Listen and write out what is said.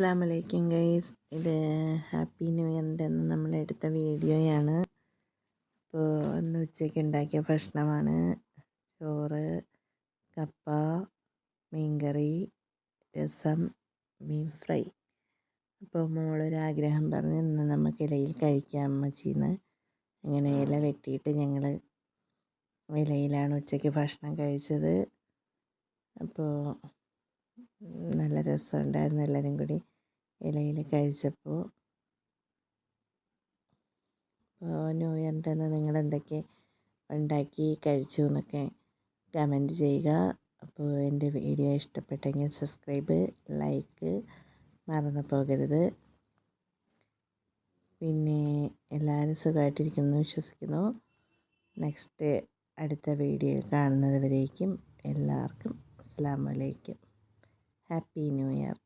അസ്സാം വലൈക്കും ഗൈസ്. ഇത് ഹാപ്പി ന്യൂ ഇയറിന്റെ അന്ന് നമ്മൾ എടുത്ത വീഡിയോയാണ്. അപ്പോൾ അന്ന് ഉച്ചയ്ക്ക് ഉണ്ടാക്കിയ ഭക്ഷണമാണ്. ചോറ് കപ്പ മീൻകറി രസം മീൻ ഫ്രൈ. അപ്പോൾ മോളൊരാഗ്രഹം പറഞ്ഞ് ഇന്ന് നമുക്ക് ഇലയിൽ കഴിക്കാം അമ്മച്ചിന്ന്. അങ്ങനെ ഇല വെട്ടിയിട്ട് ഞങ്ങൾ ഇലയിലാണ് ഉച്ചയ്ക്ക് ഭക്ഷണം കഴിച്ചത്. അപ്പോൾ നല്ല രസമുണ്ടായിരുന്നു എല്ലാവരും കൂടി ഇലയിൽ കഴിച്ചപ്പോൾ. ന്യൂ ഇയറിന്റെ അന്ന് നിങ്ങൾ എന്തൊക്കെ ഉണ്ടാക്കി കഴിച്ചു എന്നൊക്കെ കമന്റ് ചെയ്യുക. അപ്പോൾ എന്റെ വീഡിയോ ഇഷ്ടപ്പെട്ടെങ്കിൽ സബ്സ്ക്രൈബ് ലൈക്ക് മറന്നു പോകരുത്. പിന്നെ എല്ലാവരും സുഖമായിട്ടിരിക്കുന്നു വിശ്വസിക്കുന്നു. നെക്സ്റ്റ് അടുത്ത വീഡിയോ കാണുന്നതുവരേക്കും എല്ലാവർക്കും അസ്സാം വലൈക്കും ഹാപ്പി ന്യൂ ഇയർ